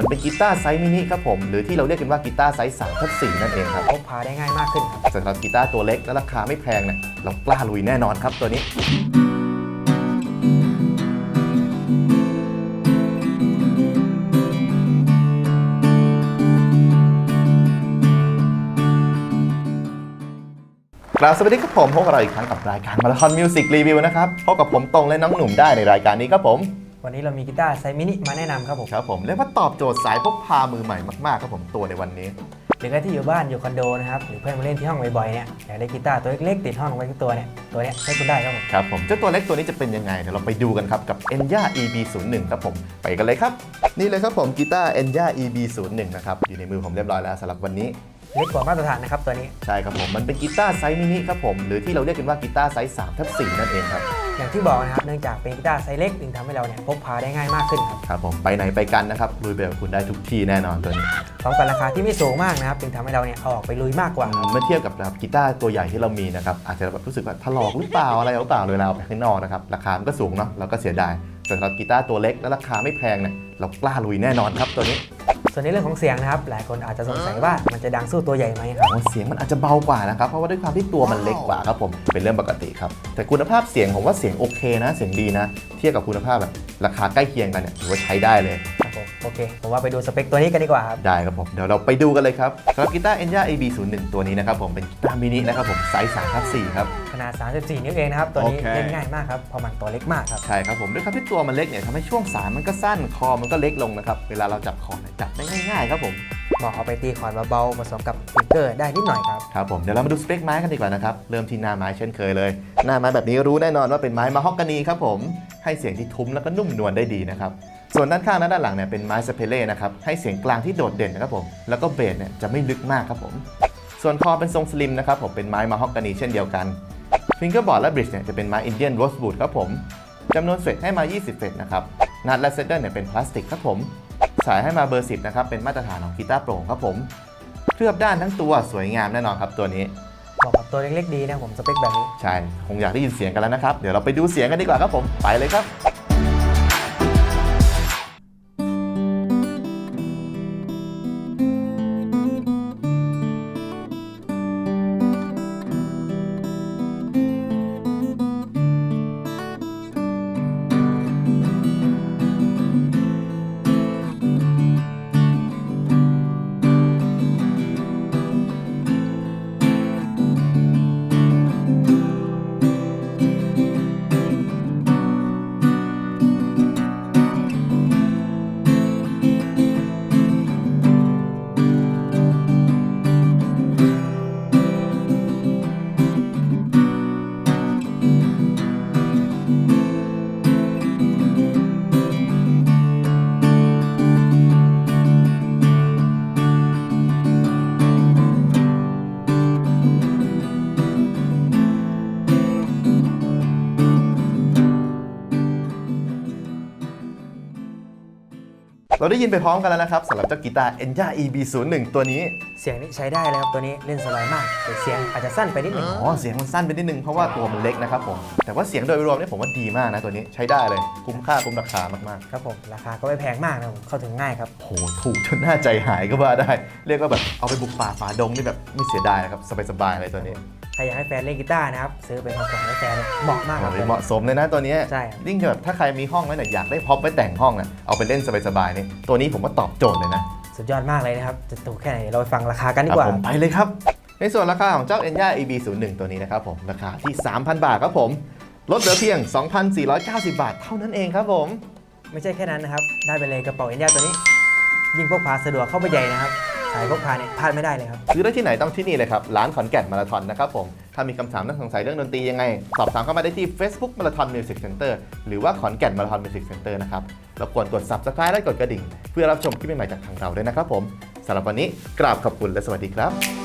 มันเป็นกีตาร์ไซส์มินิครับผมหรือที่เราเรียกกันว่ากีตาร์ไซส์3ทับ4นั่นเองครับพกพาได้ง่ายมากขึ้นครับสำหรับกีตาร์ตัวเล็กและราคาไม่แพงเนี่ยเรากล้าลุยแน่นอนครับตัวนี้กราบสวัสดีครับผมพบกับเราอีกครั้งกับรายการมาราธอนมิวสิกรีวิวนะครับพบกับผมตรงและน้องหนุ่มได้ในรายการนี้ครับผม วันนี้เรามีกีตาร์ไซส์มินิมาแนะนำครับผม ครับผมเรียกว่าตอบโจทย์สายพกพามือใหม่มากๆครับผมตัวในวันนี้ หรือใครที่อยู่บ้านอยู่คอนโดนะครับหรือเพื่อนมาเล่นที่ห้องบ่อยๆเนี่ยอยากได้กีตาร์ตัวเล็กๆติดห้องไว้ที่ตัวเนี่ยตัวเนี้ยใช้คุณได้ครับผมครับผมเจ้าตัวเล็กตัวนี้จะเป็นยังไงเดี๋ยวเราไปดูกันครับกับ Enya EB01 ครับผมไปกันเลยครับ นี่เลยครับผมกีตาร์ Enya EB01 นะครับอยู่ในมือผมเรียบร้อยแล้วสำหรับวันนี้ เล็กกว่ามาตรฐานนะครับตัวนี้ ใช่ครับผมมันเป็นกีตาร์ไซส์มินิครับผมหรือที่เราเรียกกันว่ากีตาร์ไซส์3ทับ4นั่นเองครับอย่างที่บอกนะครับเนื่องจากเป็นกีตาร์ไซส์เล็กจึงทำให้เราเนี่ยพกพาได้ง่ายมากขึ้นครับครับผมไปไหนไปกันนะครับลุยไปกับคุณได้ทุกที่แน่นอนตัวนี้พร้อมกับราคาที่ไม่สูงมากนะครับจึงทำให้เราเนี่ยเอาออกไปลุยมากกว่าอืมเมื่อเทียบกับแบบกีตาร์ตัวใหญ่ที่เรามีนะครับอาจจะแบบรู้สึกว่าถลอกหรือเปล่าอะไรหรือเปล่าเลยเราเอาไปข้างนอกนะครับราคามันก็สูงเนาะเราก็เสียดายแต่สำหรับกีตาร์ตัวเล็กและราคาไม่แพงเนี่ยเรากล้าลุยแน่นอนครับตัวนี้ส่ วนในเรื่องของเสียงนะครับ หลายคนอาจจะสงสัยว่ามันจะดังสู้ตัวใหญ่ไหมครับโอ้เสียงมันอาจจะเบากว่านะครับ เพราะว่าด้วยความที่ตัวมันเล็กกว่าครับผม เป็นเรื่องปกติครับ แต่คุณภาพเสียงผมว่าเสียงโอเคนะ เสียงดีนะ เทียบกับคุณภาพแบบราคาใกล้เคียงกันเนี่ยถือว่าใช้ได้เลยครับผม โอเค ผมว่าไปดูสเปคตัวนี้กันดีกว่าครับ ได้ครับผม เดี๋ยวเราไปดูกันเลยครับสำหรับกีตาร์ Enya AB01 ตัวนี้นะครับผมเป็นกีตาร์มินินะครับผมไซส์3ทับ4ครับ ขนาด 34 นิ้วเองนะครับ ตัวนี้โอเค เล่นง่ายมากครับเพราะมันตัวเล็กมากครับ ใช่ครับผมด้วยความที่ตัวมันเล็กเนี่ยทำให้ช่วงสายมันก็สั้นคอมันก็เล็กลงนะครับเวลาเราจับคอเนี่ยจับได้ง่ายๆครับผมเหมาะเอาไปตีคอร์ดเบาๆผสมกับสติกเกอร์ได้นิดหน่อยครับ ครับผมเดี๋ยวเรามาดูสเปคไม้กันดีกว่านะครับเริ่มที่หน้าไม้เช่นเคยเลย หน้าไม้แบบนี้รู้แน่นอนว่าเป็นไม้มะฮอกกานีครับผมให้เสียงที่ทุ้มแล้วก็นุ่มนวลได้ดีนะครับ ส่วนด้านข้างและด้านหลังเนี่ยเป็นไม้สเปเล่นะครับให้เสียงกลางที่โดดเด่นนะครับผมแล้วก็เบสเนี่ยจะไม่ลึกมากครับผมส่วนคอเป็นทรงสลิมนะครับผมเป็นไม้มะฮอกกานีเช่นเดียวกันฟิงเกอร์บอร์ดและบริดจ์เนี่ยจะเป็นไม้อินเดียนโรสบูดครับผมจำนวนเฟรตให้มา 20 เฟรตนะครับนัดและเซตเตอร์เนี่ยเป็นพลาสติกครับผม สายให้มาเบอร์ 10 นะครับ เป็นมาตรฐานของกีตาร์โปร่งครับผม เคลือบด้านทั้งตัวสวยงามแน่นอนครับตัวนี้เหมาะกับตัวเล็กๆดีนะผมสเปคแบบนี้ ใช่ คงอยากได้ยินเสียงกันแล้วนะครับ เดี๋ยวเราไปดูเสียงกันดีกว่าครับผม ไปเลยครับ เราได้ยินไปพร้อมกันแล้วนะครับสำหรับเจ้ากีตาร์ Enya EB01 ตัวนี้ เสียงนี้ใช้ได้เลยครับตัวนี้เล่นสบายมากแต่เสียงอาจจะสั้นไปนิดหนึ่งอ๋อเสียงมันสั้นไปนิดนึงเพราะว่าตัวมันเล็กนะครับผมแต่ว่าเสียงโดยรวมเนี่ยผมว่าดีมากนะตัวนี้ใช้ได้เลยคุ้มค่าคุ้มราคามากครับผมราคาก็ไม่แพงมากนะผมเข้าถึงง่ายครับ ๆโหถูกจนน่าใจหายก็ว่าได้ เรียกว่าแบบเอาไปบุกป่าฝ่าดงนี่แบบไม่เสียดายนะครับสบายๆเลยตัวนี้ ใครอยากให้แฟนเล่นกีตาร์นะครับซื้อเป็นของขวัญให้แฟนเนี่ยเหมาะมากครับ โอ้ยเหมาะสมเลยนะตัวนี้ใช่ครับ ยิ่งแบบถ้าใครมีห้องแล้วเนี่ยอยากได้พ็อปไว้แต่งห้องน่ะเอาไปเล่นสบายๆนี่ตัวนี้ผมว่าตอบโจทย์เลยนะ สุดยอดมากเลยนะครับ จะถูกแค่ไหนเดี๋ยวเราไปฟังราคากันดีคกรับว่าผมไปเลยครับ ในส่วนราคาของเจ้า Enya EB01 ตัวนี้นะครับผม ราคาที่ 3,000 บาทครับผม ลดเหลือเพียง 2,490 บาทเท่านั้นเองครับผม ไม่ใช่แค่นั้นนะครับ ได้ไปเลยกระเป๋าเอ็นยาตัวนี้ ยิ่งพกพาสะดวกเข้าไปใหญ่นะครับ ขายพกพาเนี่ยพลาดไม่ได้เลยครับ ซื้อได้ที่ไหนต้องที่นี่เลยครับ ร้านขอนแก่นมาราธอนนะครับผม ถ้ามีคำถามเรื่องสงสัยเรื่องดนตรียังไง สอบถามเข้ามาได้ที่ Facebook Marathon Music Center หรือว่าขอนแก่นมาราธอน Music Center นะครับรบกวนกด Subscribe และกดกระดิ่ง เพื่อรับชมคลิปใหม่ๆจากทางเราด้วยนะครับผมสำหรับวันนี้กราบขอบคุณและสวัสดีครับ